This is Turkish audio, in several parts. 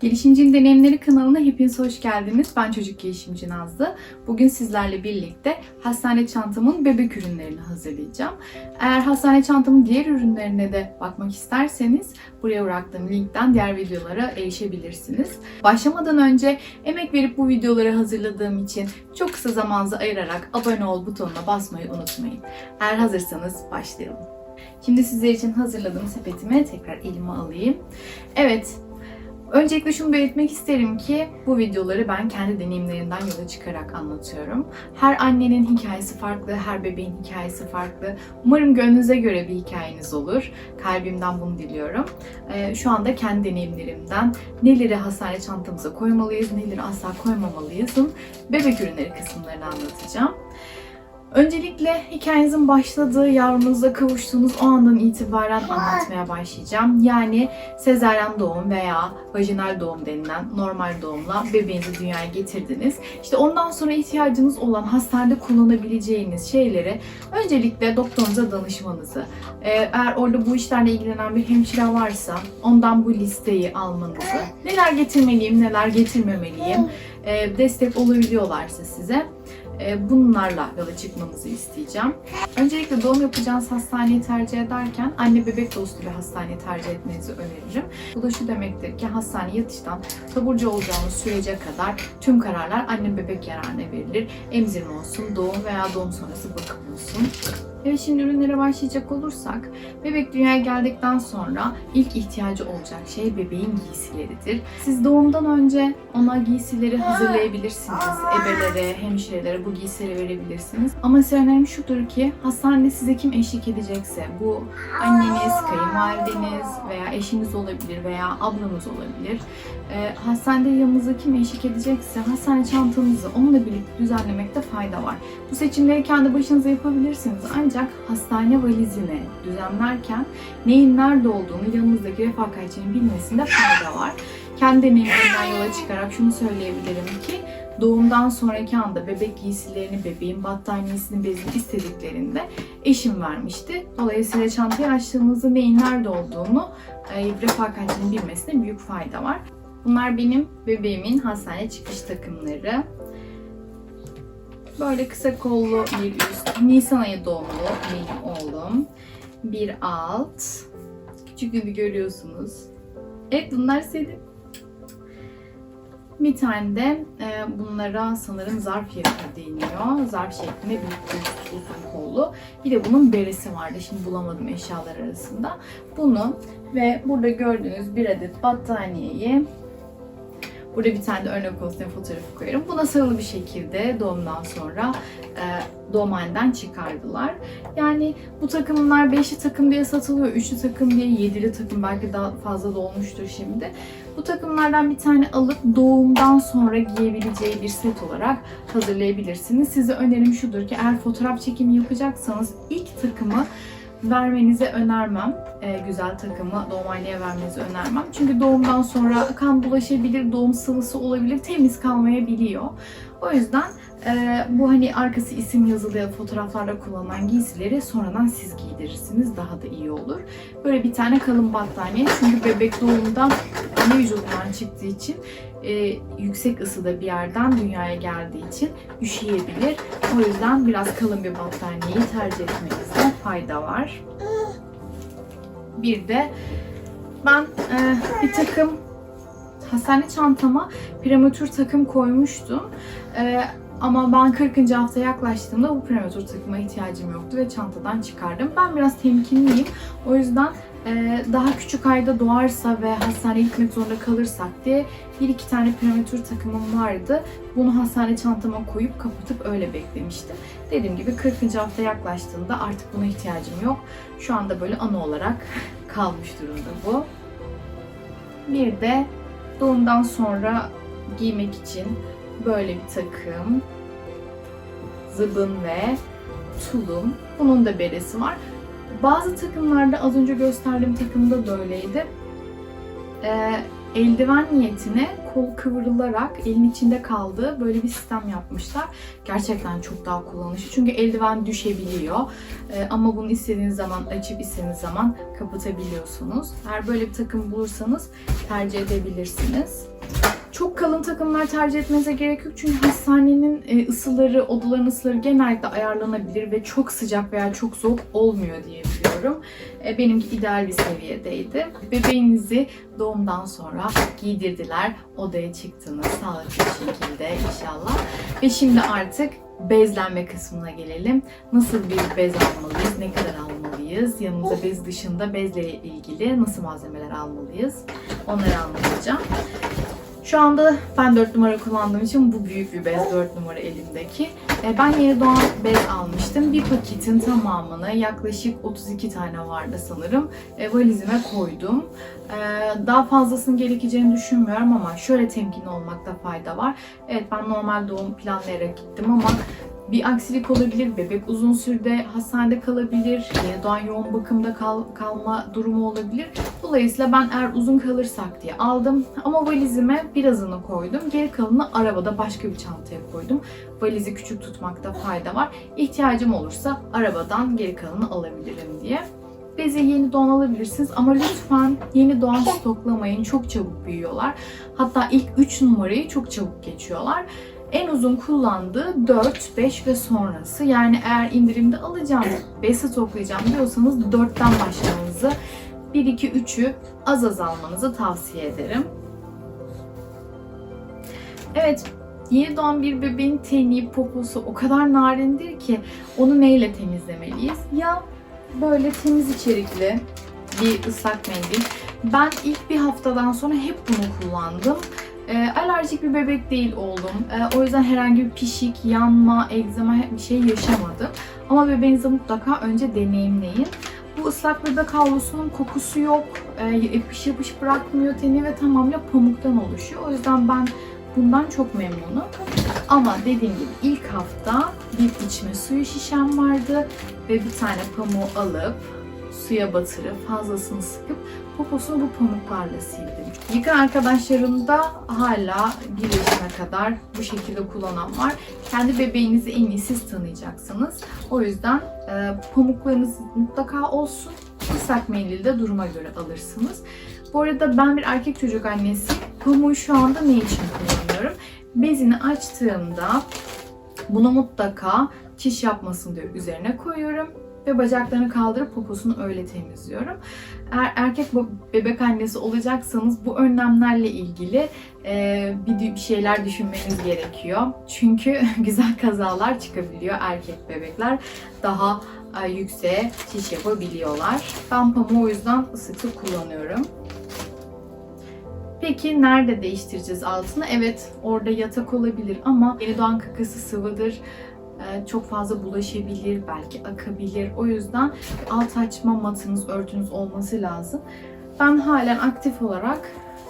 Gelişimcinin Deneyimleri kanalına hepiniz hoş geldiniz. Ben çocuk gelişimci Nazlı. Bugün sizlerle birlikte hastane çantamın bebek ürünlerini hazırlayacağım. Eğer hastane çantamın diğer ürünlerine de bakmak isterseniz buraya bıraktığım linkten diğer videolara erişebilirsiniz. Başlamadan önce emek verip bu videoları hazırladığım için çok kısa zamanınızı ayırarak abone ol butonuna basmayı unutmayın. Eğer hazırsanız başlayalım. Şimdi sizler için hazırladığım sepetimi tekrar elime alayım. Evet, Öncelikle şunu belirtmek isterim ki bu videoları ben kendi deneyimlerimden yola çıkarak anlatıyorum. Her annenin hikayesi farklı, her bebeğin hikayesi farklı. Umarım gönlünüze göre bir hikayeniz olur. Kalbimden bunu diliyorum. Ee, şu anda kendi deneyimlerimden neleri hastane çantamıza koymalıyız, neleri asla koymamalıyızın bebek ürünleri kısımlarını anlatacağım. Öncelikle hikayenizin başladığı, yavrunuza kavuştuğunuz o andan itibaren anlatmaya başlayacağım. Yani sezaryen doğum veya vajinal doğum denilen normal doğumla bebeğinizi dünyaya getirdiniz. İşte ondan sonra ihtiyacınız olan hastanede kullanabileceğiniz şeyleri öncelikle doktorunuza danışmanızı, e, eğer orada bu işlerle ilgilenen bir hemşire varsa ondan bu listeyi almanızı, neler getirmeliyim, neler getirmemeliyim, e, destek olabiliyorlarsa size bunlarla yola çıkmanızı isteyeceğim. Öncelikle doğum yapacağınız hastaneyi tercih ederken anne bebek dostu bir hastane tercih etmenizi öneririm. Bu da şu demektir ki hastane yatıştan taburcu olacağınız sürece kadar tüm kararlar anne bebek yararına verilir. Emzirme olsun, doğum veya doğum sonrası bakım olsun. Şimdi ürünlere başlayacak olursak bebek dünyaya geldikten sonra ilk ihtiyacı olacak şey bebeğin giysileridir. Siz doğumdan önce ona giysileri hazırlayabilirsiniz. Ebelere, hemşirelere bu giysileri verebilirsiniz. Ama size önerim şudur ki hastanede size kim eşlik edecekse bu anneniz, kayınvalideniz veya eşiniz olabilir veya ablanız olabilir. Ee, hastanede yanınıza kim eşlik edecekse hastane çantanızı onunla birlikte düzenlemekte fayda var. Bu seçimleri kendi başınıza yapabilirsiniz ancak hastane valizini düzenlerken neyin nerede olduğunu yanınızdaki refakatçinin bilmesinde fayda var. Kendi deneyimlerimden yola çıkarak şunu söyleyebilirim ki doğumdan sonraki anda bebek giysilerini, bebeğin battaniyesini, bezini istediklerinde eşim vermişti. Dolayısıyla çantayı açtığınızda neyin nerede olduğunu e, refakatçinin bilmesine büyük fayda var. Bunlar benim bebeğimin hastane çıkış takımları. Böyle kısa kollu bir üst. Nisan ayı doğumlu benim oğlum. Bir alt. Küçük gibi görüyorsunuz. Evet bunlar senin. Bir tane de e, bunlara sanırım zarf yaka deniyor. Zarf şeklinde bir üst uzun kollu. Bir de bunun beresi vardı. Şimdi bulamadım eşyalar arasında. Bunu ve burada gördüğünüz bir adet battaniyeyi Burada bir tane de örnek olsun diye fotoğrafı koyarım. Buna sarılı bir şekilde doğumdan sonra e, doğumhaneden çıkardılar. Yani bu takımlar beşli takım diye satılıyor, üçlü takım diye, yedili takım belki daha fazla da olmuştur şimdi. Bu takımlardan bir tane alıp doğumdan sonra giyebileceği bir set olarak hazırlayabilirsiniz. Size önerim şudur ki eğer fotoğraf çekimi yapacaksanız ilk takımı vermenizi önermem. Ee, güzel takımı doğumhaneye vermenizi önermem. Çünkü doğumdan sonra kan bulaşabilir, doğum sıvısı olabilir, temiz kalmayabiliyor. O yüzden e, bu hani arkası isim yazılı fotoğraflarda kullanılan giysileri sonradan siz giydirirsiniz. Daha da iyi olur. Böyle bir tane kalın battaniye. Çünkü bebek doğumda anne vücudundan çıktığı için e, yüksek ısıda bir yerden dünyaya geldiği için üşüyebilir. O yüzden biraz kalın bir battaniyeyi tercih etmenizde fayda var. Bir de ben e, bir takım hastane çantama prematür takım koymuştum. E, ama ben 40. hafta yaklaştığımda bu prematür takıma ihtiyacım yoktu ve çantadan çıkardım. Ben biraz temkinliyim. O yüzden e, daha küçük ayda doğarsa ve hastaneye gitmek zorunda kalırsak diye bir iki tane prematür takımım vardı. Bunu hastane çantama koyup kapatıp öyle beklemiştim. Dediğim gibi 40. hafta yaklaştığında artık buna ihtiyacım yok. Şu anda böyle anı olarak kalmış durumda bu. Bir de doğumdan sonra giymek için böyle bir takım. Zıbın ve tulum. Bunun da beresi var. Bazı takımlarda az önce gösterdiğim takımda böyleydi. Ee, eldiven niyetine kol kıvrılarak elin içinde kaldığı böyle bir sistem yapmışlar. Gerçekten çok daha kullanışlı. Çünkü eldiven düşebiliyor. Ee, ama bunu istediğiniz zaman açıp istediğiniz zaman kapatabiliyorsunuz. Eğer böyle bir takım bulursanız tercih edebilirsiniz. Çok kalın takımlar tercih etmenize gerek yok çünkü hastanenin e, ısıları, odaların ısıları genellikle ayarlanabilir ve çok sıcak veya çok soğuk olmuyor diye biliyorum. E, Benimki ideal bir seviyedeydi. Bebeğinizi doğumdan sonra giydirdiler, odaya çıktınız sağlıklı bir şekilde inşallah. Ve şimdi artık bezlenme kısmına gelelim. Nasıl bir bez almalıyız, ne kadar almalıyız, yanımıza bez dışında bezle ilgili nasıl malzemeler almalıyız onları anlatacağım. Şu anda ben 4 numara kullandığım için bu büyük bir bez 4 numara elimdeki. E, Ben yeni doğan bez almıştım. Bir paketin tamamını yaklaşık 32 tane vardı sanırım. e, Valizime koydum. E, Daha fazlasının gerekeceğini düşünmüyorum ama şöyle temkinli olmakta fayda var. Evet ben normal doğum planlayarak gittim ama bir aksilik olabilir, bebek uzun sürede hastanede kalabilir, doğan yoğun bakımda kal- kalma durumu olabilir. Dolayısıyla ben eğer uzun kalırsak diye aldım ama valizime birazını koydum. Geri kalanını arabada başka bir çantaya koydum. Valizi küçük tutmakta fayda var. İhtiyacım olursa arabadan geri kalanını alabilirim diye. Bezi yeni doğan alabilirsiniz ama lütfen yeni doğan stoklamayın. Çok çabuk büyüyorlar. Hatta ilk 3 numarayı çok çabuk geçiyorlar. En uzun kullandığı 4, 5 ve sonrası. Yani eğer indirimde alacağım, 5'i toplayacağım diyorsanız 4'ten başlamanızı 1, 2, 3'ü az az almanızı tavsiye ederim. Evet, yeni doğan bir bebeğin teni, poposu o kadar narindir ki onu neyle temizlemeliyiz? Ya böyle temiz içerikli bir ıslak mendil. Ben ilk bir haftadan sonra hep bunu kullandım. E, alerjik bir bebek değil oldum. E, o yüzden herhangi bir pişik, yanma, egzama bir şey yaşamadım. Ama bebeğinize mutlaka önce deneyimleyin. Bu ıslak bebek havlusunun kokusu yok. E, yapış yapış bırakmıyor teni ve tamamıyla pamuktan oluşuyor. O yüzden ben bundan çok memnunum. Ama dediğim gibi ilk hafta bir içme suyu şişem vardı ve bir tane pamuğu alıp suya batırıp fazlasını sıkıp poposunu bu pamuklarla sildim. Yıkan arkadaşlarım da hala bir yaşına kadar bu şekilde kullanan var. Kendi bebeğinizi en iyi siz tanıyacaksınız. O yüzden e, pamuklarınız mutlaka olsun. Islak mendili de duruma göre alırsınız. Bu arada ben bir erkek çocuk annesiyim. Pamuğu şu anda ne için kullanıyorum? Bezini açtığımda bunu mutlaka çiş yapmasın diye üzerine koyuyorum ve bacaklarını kaldırıp poposunu öyle temizliyorum. Eğer erkek bebek annesi olacaksanız bu önlemlerle ilgili e, bir, şeyler düşünmeniz gerekiyor. Çünkü güzel kazalar çıkabiliyor. Erkek bebekler daha e, yükseğe çiş yapabiliyorlar. Ben pamuğu o yüzden sık sık kullanıyorum. Peki nerede değiştireceğiz altını? Evet orada yatak olabilir ama yeni doğan kakası sıvıdır. Ee, Çok fazla bulaşabilir, belki akabilir. O yüzden alt açma matınız, örtünüz olması lazım. Ben halen aktif olarak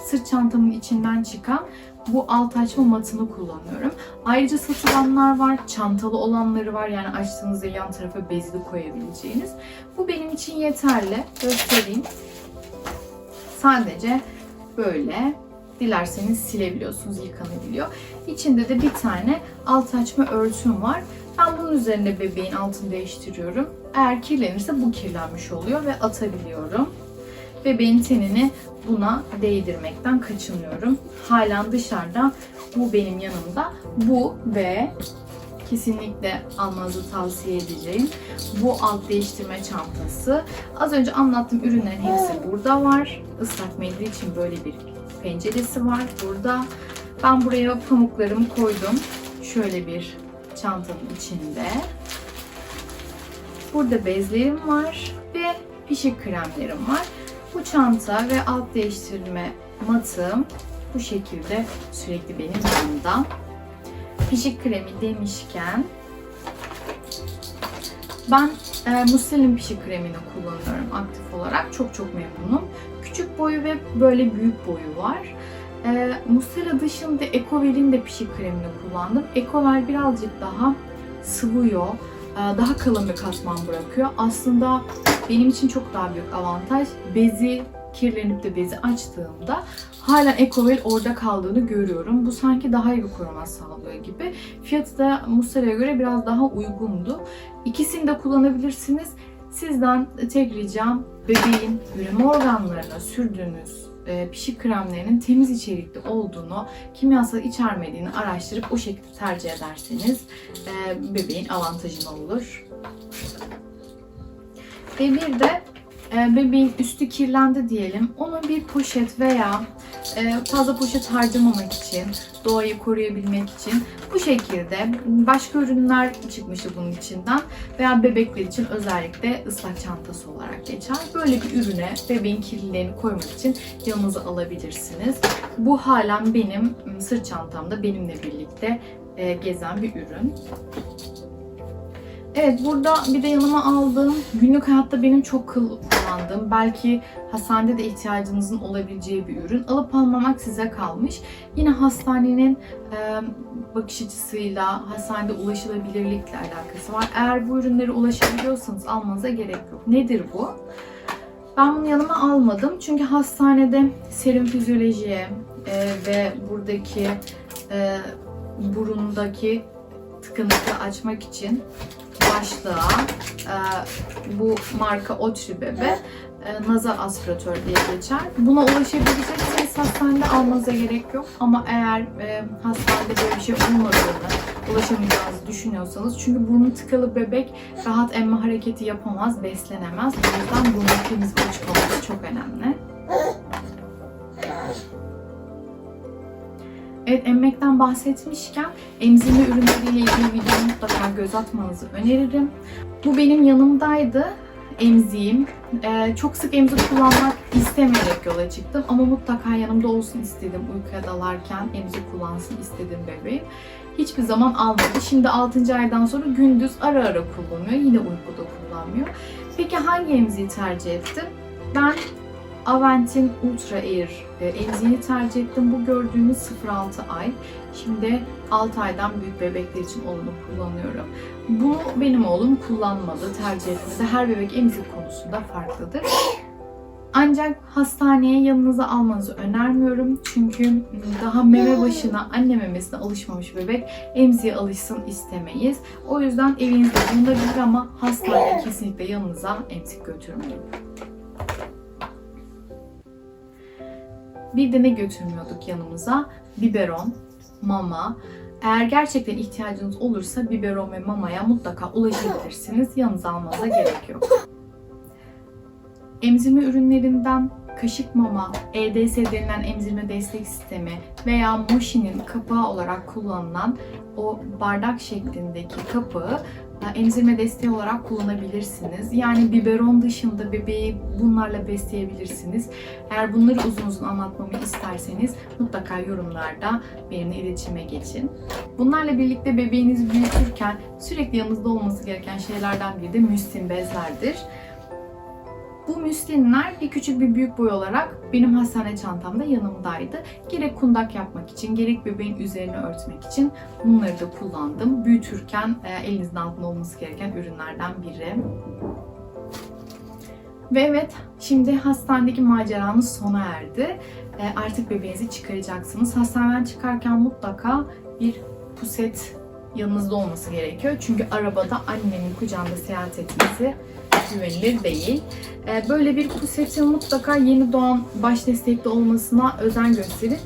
sırt çantamın içinden çıkan bu alt açma matını kullanıyorum. Ayrıca satılanlar var, çantalı olanları var. Yani açtığınızda yan tarafa bezli koyabileceğiniz. Bu benim için yeterli. Göstereyim. Sadece böyle dilerseniz silebiliyorsunuz, yıkanabiliyor. İçinde de bir tane alt açma örtüm var. Ben bunun üzerine bebeğin altını değiştiriyorum. Eğer kirlenirse bu kirlenmiş oluyor ve atabiliyorum. Bebeğin tenini buna değdirmekten kaçınıyorum. Halen dışarıda bu benim yanımda. Bu ve kesinlikle almanızı tavsiye edeceğim. Bu alt değiştirme çantası. Az önce anlattığım ürünlerin hepsi burada var. Islak mendil için böyle bir penceresi var burada. Ben buraya pamuklarımı koydum. Şöyle bir çantanın içinde. Burada bezlerim var ve pişik kremlerim var. Bu çanta ve alt değiştirme matım bu şekilde sürekli benim yanımda. Pişik kremi demişken ben e, Musel'in pişik kremini kullanıyorum aktif olarak. Çok çok memnunum. Küçük boyu ve böyle büyük boyu var. E, Mustela dışında Ecovel'in de pişik kremini kullandım. Ecovel birazcık daha sıvıyor. e, Daha kalın bir katman bırakıyor. Aslında benim için çok daha büyük avantaj. Bezi kirlenip de bezi açtığımda hala Ecovel orada kaldığını görüyorum. Bu sanki daha iyi bir koruma sağlıyor gibi. Fiyatı da Mustara'ya göre biraz daha uygundu. İkisini de kullanabilirsiniz. Sizden tek ricam bebeğin üreme organlarına sürdüğünüz e, pişik kremlerinin temiz içerikli olduğunu, kimyasal içermediğini araştırıp o şekilde tercih ederseniz e, bebeğin avantajına olur. Ve bir de e, bebeğin üstü kirlendi diyelim. Onu bir poşet veya fazla poşet harcamamak için, doğayı koruyabilmek için bu şekilde başka ürünler çıkmıştı bunun içinden veya bebekler için özellikle ıslak çantası olarak geçer. Böyle bir ürüne bebeğin kirliliğini koymak için yanınıza alabilirsiniz. Bu halen benim m, sırt çantamda benimle birlikte e, gezen bir ürün. Evet burada bir de yanıma aldığım günlük hayatta benim çok kullandığım belki hastanede de ihtiyacınızın olabileceği bir ürün. Alıp almamak size kalmış. Yine hastanenin e, bakış açısıyla hastanede ulaşılabilirlikle alakası var. Eğer bu ürünlere ulaşabiliyorsanız almanıza gerek yok. Nedir bu? Ben bunu yanıma almadım çünkü hastanede serum fizyolojiye e, ve buradaki e, burundaki tıkanıklığı açmak için başlığa e, bu marka Otri Bebe e, nazar aspiratör diye geçer. Buna ulaşabilecekseniz hastanede almanıza gerek yok. Ama eğer e, hastanede böyle bir şey olmadığını, ulaşamayacağınızı düşünüyorsanız çünkü burnu tıkalı bebek rahat emme hareketi yapamaz, beslenemez. O yüzden burnun temiz açık olması çok önemli. Evet emmekten bahsetmişken emzirme ürünleriyle ilgili videoyu mutlaka göz atmanızı öneririm. Bu benim yanımdaydı. Emziğim. Ee, çok sık emzik kullanmak istemeyerek yola çıktım ama mutlaka yanımda olsun istedim uykuya dalarken emzik kullansın istedim bebeğim. Hiçbir zaman almadı. Şimdi 6. aydan sonra gündüz ara ara kullanıyor. Yine uykuda kullanmıyor. Peki hangi emziği tercih ettim? Ben Avent'in Ultra Air emziğini tercih ettim. Bu gördüğünüz 0-6 ay. Şimdi 6 aydan büyük bebekler için olanı kullanıyorum. Bunu benim oğlum kullanmadı, tercih etmedi. Her bebek emzik konusunda farklıdır. Ancak hastaneye yanınıza almanızı önermiyorum. Çünkü daha meme başına, anne memesine alışmamış bebek emziğe alışsın istemeyiz. O yüzden evinizde bulunabilir ama hastaneye kesinlikle yanınıza emzik götürmeyin. Bir de ne götürmüyorduk yanımıza? Biberon, mama. Eğer gerçekten ihtiyacınız olursa biberon ve mamaya mutlaka ulaşabilirsiniz. Yanınıza almanıza gerek yok. Emzirme ürünlerinden kaşık mama, EDS denilen emzirme destek sistemi veya Moshi'nin kapağı olarak kullanılan o bardak şeklindeki kapağı emzirme desteği olarak kullanabilirsiniz. Yani biberon dışında bebeği bunlarla besleyebilirsiniz. Eğer bunları uzun uzun anlatmamı isterseniz mutlaka yorumlarda benimle iletişime geçin. Bunlarla birlikte bebeğinizi büyütürken sürekli yanınızda olması gereken şeylerden biri de müslim bezlerdir. Bu müslinler bir küçük bir büyük boy olarak benim hastane çantamda yanımdaydı. Gerek kundak yapmak için, gerek bebeğin üzerini örtmek için bunları da kullandım. Büyütürken e, elinizin altında olması gereken ürünlerden biri. Ve evet, şimdi hastanedeki maceramız sona erdi. E, artık bebeğinizi çıkaracaksınız. Hastaneden çıkarken mutlaka bir puset yanınızda olması gerekiyor. Çünkü arabada annenin kucağında seyahat etmesi güvenilir değil. Ee, Böyle bir pusetin mutlaka yeni doğan baş destekli olmasına özen gösterin.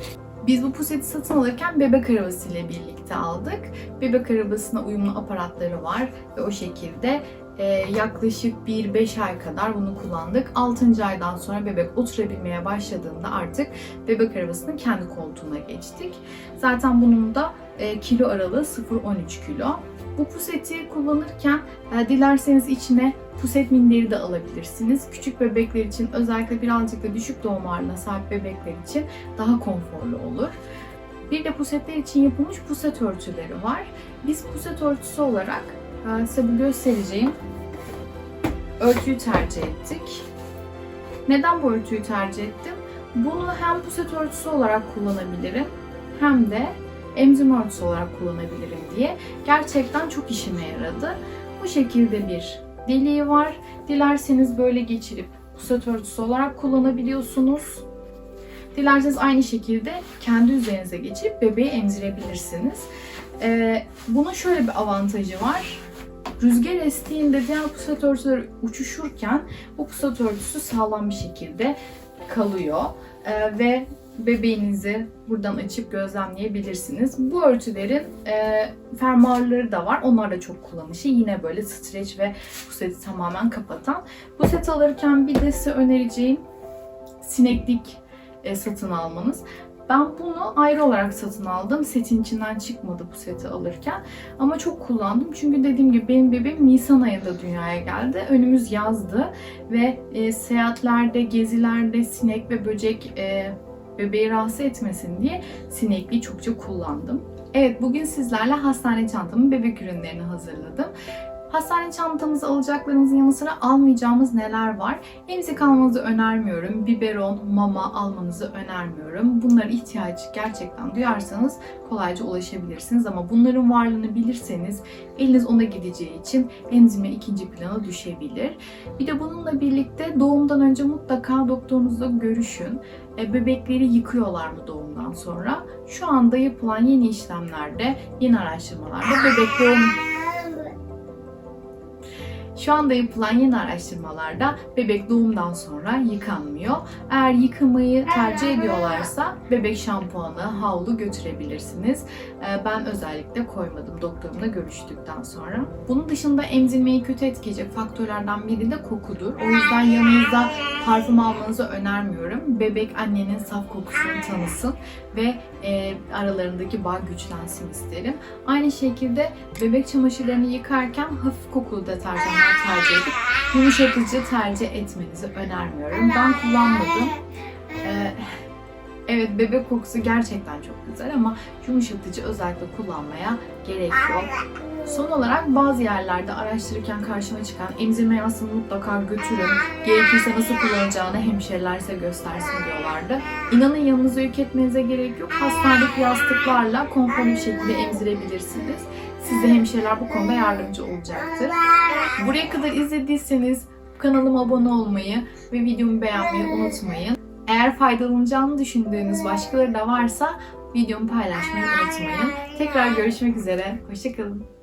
Biz bu puseti satın alırken bebek arabası ile birlikte aldık. Bebek arabasına uyumlu aparatları var ve o şekilde e, yaklaşık 1-5 ay kadar bunu kullandık. 6. aydan sonra bebek oturabilmeye başladığında artık bebek arabasının kendi koltuğuna geçtik. Zaten bunun da e, kilo aralığı 0-13 kilo. Bu puseti kullanırken e, dilerseniz içine puset minderi de alabilirsiniz. Küçük bebekler için özellikle birazcık da düşük doğum ağırlığına sahip bebekler için daha konforlu olur. Bir de pusetler için yapılmış puset örtüleri var. Biz puset örtüsü olarak e, size bu göstereceğim örtüyü tercih ettik. Neden bu örtüyü tercih ettim? Bunu hem puset örtüsü olarak kullanabilirim hem de emzirme örtüsü olarak kullanabilirim diye gerçekten çok işime yaradı. Bu şekilde bir deliği var. Dilerseniz böyle geçirip pusat örtüsü olarak kullanabiliyorsunuz. Dilerseniz aynı şekilde kendi üzerinize geçirip bebeği emzirebilirsiniz. Ee, bunun şöyle bir avantajı var. Rüzgar estiğinde diğer pusat örtüleri uçuşurken bu pusat örtüsü sağlam bir şekilde kalıyor. Ee, ve bebeğinizi buradan açıp gözlemleyebilirsiniz. Bu örtülerin e, fermuarları da var. Onlar da çok kullanışlı. Yine böyle streç ve puseti tamamen kapatan. Bu set alırken bir de size önereceğim sineklik e, satın almanız. Ben bunu ayrı olarak satın aldım. Setin içinden çıkmadı bu seti alırken. Ama çok kullandım. Çünkü dediğim gibi benim bebeğim Nisan ayında dünyaya geldi. Önümüz yazdı. Ve e, seyahatlerde, gezilerde sinek ve böcek e, bebeği rahatsız etmesin diye sinekliği çokça kullandım. Evet bugün sizlerle hastane çantamın bebek ürünlerini hazırladım. Hastane çantamızı alacaklarımızın yanı sıra almayacağımız neler var? Emzik almanızı önermiyorum. Biberon, mama almanızı önermiyorum. Bunlara ihtiyaç gerçekten duyarsanız kolayca ulaşabilirsiniz. Ama bunların varlığını bilirseniz eliniz ona gideceği için emzirme ikinci plana düşebilir. Bir de bununla birlikte doğumdan önce mutlaka doktorunuzla görüşün. E, bebekleri yıkıyorlar mı doğumdan sonra? Şu anda yapılan yeni işlemlerde, yeni araştırmalarda bebek doğum şu anda yapılan yeni araştırmalarda bebek doğumdan sonra yıkanmıyor. Eğer yıkamayı tercih ediyorlarsa bebek şampuanı, havlu götürebilirsiniz. Ee, Ben özellikle koymadım doktorumla görüştükten sonra. Bunun dışında emzirmeyi kötü etkileyecek faktörlerden biri de kokudur. O yüzden yanınızda parfüm almanızı önermiyorum. Bebek annenin saf kokusunu tanısın ve e, aralarındaki bağ güçlensin isterim. Aynı şekilde bebek çamaşırlarını yıkarken hafif kokulu deterjanlar tercih edip yumuşatıcı tercih etmenizi önermiyorum. Ben kullanmadım. Evet bebek kokusu gerçekten çok güzel ama yumuşatıcı özellikle kullanmaya gerek yok. Son olarak bazı yerlerde araştırırken karşıma çıkan emzirme yastığını mutlaka götürün. Gerekirse nasıl kullanacağını hemşireler size göstersin diyorlardı. İnanın yanınıza yük etmenize gerek yok. Hastanedeki yastıklarla konforlu bir şekilde emzirebilirsiniz. Size hemşireler bu konuda yardımcı olacaktır. Buraya kadar izlediyseniz kanalıma abone olmayı ve videomu beğenmeyi unutmayın. Eğer faydalanacağını düşündüğünüz başkaları da varsa videomu paylaşmayı unutmayın. Tekrar görüşmek üzere. Hoşçakalın.